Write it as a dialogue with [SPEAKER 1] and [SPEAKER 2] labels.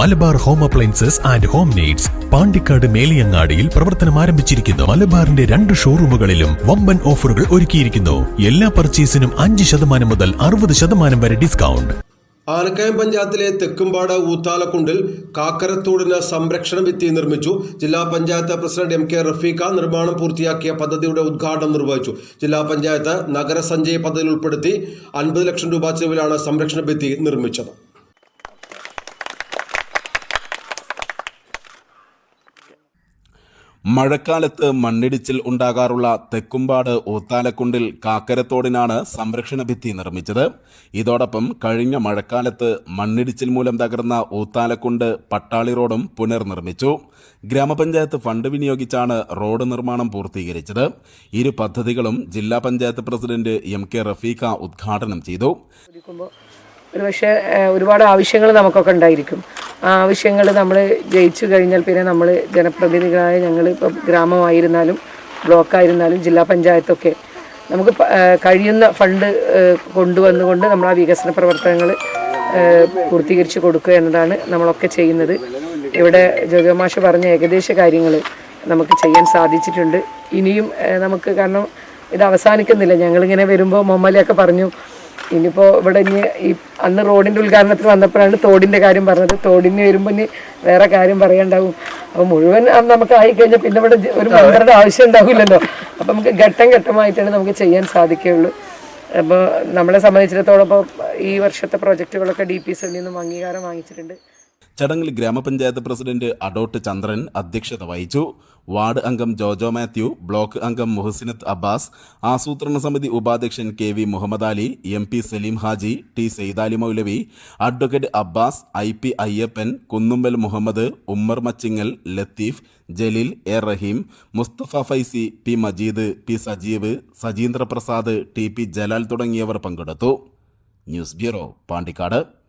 [SPEAKER 1] Malabar home appliances and home needs Pandikkad മേലിയങ്ങാടിയിൽ പ്രവർത്തനം ആരംഭിച്ചിരിക്കുന്നു. മലബാറിന്റെ രണ്ട് ഷോറൂമുകളിലും വമ്പൻ ഓഫറുകൾ ഒരുക്കിയിരിക്കുന്നു. എല്ലാ പർച്ചേസിനും അഞ്ച് ശതമാനം മുതൽ അറുപത് ശതമാനം വരെ ഡിസ്കൗണ്ട്.
[SPEAKER 2] ആനക്കയം പഞ്ചായത്തിലെ തെക്കുംപാട് ഊത്താലക്കുണ്ടിൽ കാക്കരത്തോടിന് സംരക്ഷണ ഭിത്തി നിർമ്മിച്ചു. ജില്ലാ panchayat president M K Rafeeqa നിർമ്മാണം പൂർത്തിയാക്കിയ പദ്ധതിയുടെ ഉദ്ഘാടനം നിർവഹിച്ചു. ജില്ലാ പഞ്ചായത്ത് നഗരസഞ്ചയ പദ്ധതിയിൽ ഉൾപ്പെടുത്തി അൻപത് ലക്ഷം രൂപ ചെലവിലാണ് സംരക്ഷണ ഭിത്തി നിർമ്മിച്ചത്.
[SPEAKER 3] മഴക്കാലത്ത് മണ്ണിടിച്ചിൽ ഉണ്ടാകാറുള്ള തെക്കുംപാട് ഓത്താലക്കുണ്ടിൽ കാക്കരത്തോടിനാണ് സംരക്ഷണ ഭിത്തി നിർമ്മിച്ചത്. ഇതോടൊപ്പം കഴിഞ്ഞ മഴക്കാലത്ത് മണ്ണിടിച്ചിൽ മൂലം തകർന്ന ഓത്താലക്കുണ്ട് പട്ടാളി റോഡും പുനർനിർമ്മിച്ചു. ഗ്രാമപഞ്ചായത്ത് ഫണ്ട് വിനിയോഗിച്ചാണ് റോഡ് നിർമ്മാണം പൂർത്തീകരിച്ചത്. ഇരു പദ്ധതികളും ജില്ലാ panchayat president M K Rafeekha ഉദ്ഘാടനം ചെയ്തു.
[SPEAKER 4] ഒരുപക്ഷെ ഒരുപാട് ആവശ്യങ്ങൾ നമുക്കൊക്കെ ഉണ്ടായിരിക്കും. ആവശ്യങ്ങൾ നമ്മൾ ജയിച്ചു കഴിഞ്ഞാൽ പിന്നെ നമ്മൾ ജനപ്രതിനിധികളായ ഞങ്ങൾ ഇപ്പോൾ ഗ്രാമമായിരുന്നാലും ബ്ലോക്കായിരുന്നാലും ജില്ലാ പഞ്ചായത്തൊക്കെ നമുക്ക് കഴിയുന്ന ഫണ്ട് കൊണ്ടുവന്നുകൊണ്ട് നമ്മൾ ആ വികസന പ്രവർത്തനങ്ങൾ പൂർത്തീകരിച്ച് കൊടുക്കുക എന്നതാണ് നമ്മളൊക്കെ ചെയ്യുന്നത്. ഇവിടെ ജോജോ മാഷ് പറഞ്ഞ ഏകദേശ കാര്യങ്ങൾ നമുക്ക് ചെയ്യാൻ സാധിച്ചിട്ടുണ്ട്. ഇനിയും നമുക്ക് കാരണം ഇത് അവസാനിക്കുന്നില്ല. ഞങ്ങളിങ്ങനെ വരുമ്പോൾ മൊമ്മലയൊക്കെ പറഞ്ഞു ഇനിയിപ്പോൾ ഇവിടെ ഇനി ഈ അന്ന് റോഡിന്റെ ഉദ്ഘാടനത്തിന് വന്നപ്പോഴാണ് തോടിന്റെ കാര്യം പറഞ്ഞത്. തോടിന് വരുമ്പോൾ ഇനി വേറെ കാര്യം പറയാണ്ടാവും. അപ്പോൾ മുഴുവൻ നമുക്ക് ആയിക്കഴിഞ്ഞാൽ പിന്നെ ഇവിടെ ഒരു മെമ്പറുടെ ആവശ്യം ഉണ്ടാവില്ലല്ലോ. അപ്പോൾ നമുക്ക് ഘട്ടം ഘട്ടമായിട്ടാണ് നമുക്ക് ചെയ്യാൻ സാധിക്കുകയുള്ളൂ. അപ്പോൾ നമ്മളെ സംബന്ധിച്ചിടത്തോളം ഇപ്പോൾ ഈ വർഷത്തെ പ്രോജക്റ്റുകളൊക്കെ ഡി പി നിന്നും അംഗീകാരം വാങ്ങിച്ചിട്ടുണ്ട്.
[SPEAKER 3] ചടങ്ങിൽ ഗ്രാമപഞ്ചായത്ത് പ്രസിഡന്റ് അഡോട്ട് ചന്ദ്രൻ അധ്യക്ഷത വഹിച്ചു. വാർഡ് അംഗം ജോജോ മാത്യു ബ്ലോക്ക് അംഗം മുഹസിനത്ത് അബ്ബാസ് ആസൂത്രണ സമിതി ഉപാധ്യക്ഷൻ K V Muhammad Ali M P Saleem Haji T Saithali Moulavi advocate Abbas I P Ayyappan Kunnumpal Muhammad Ummer Machingal Latheef Jaleel A Raheem Musthafa Faizy P Majeed P Sajeev Sajeendraprasad T P Jalal തുടങ്ങിയവർ പങ്കെടുത്തു. News bureau Pandikkad.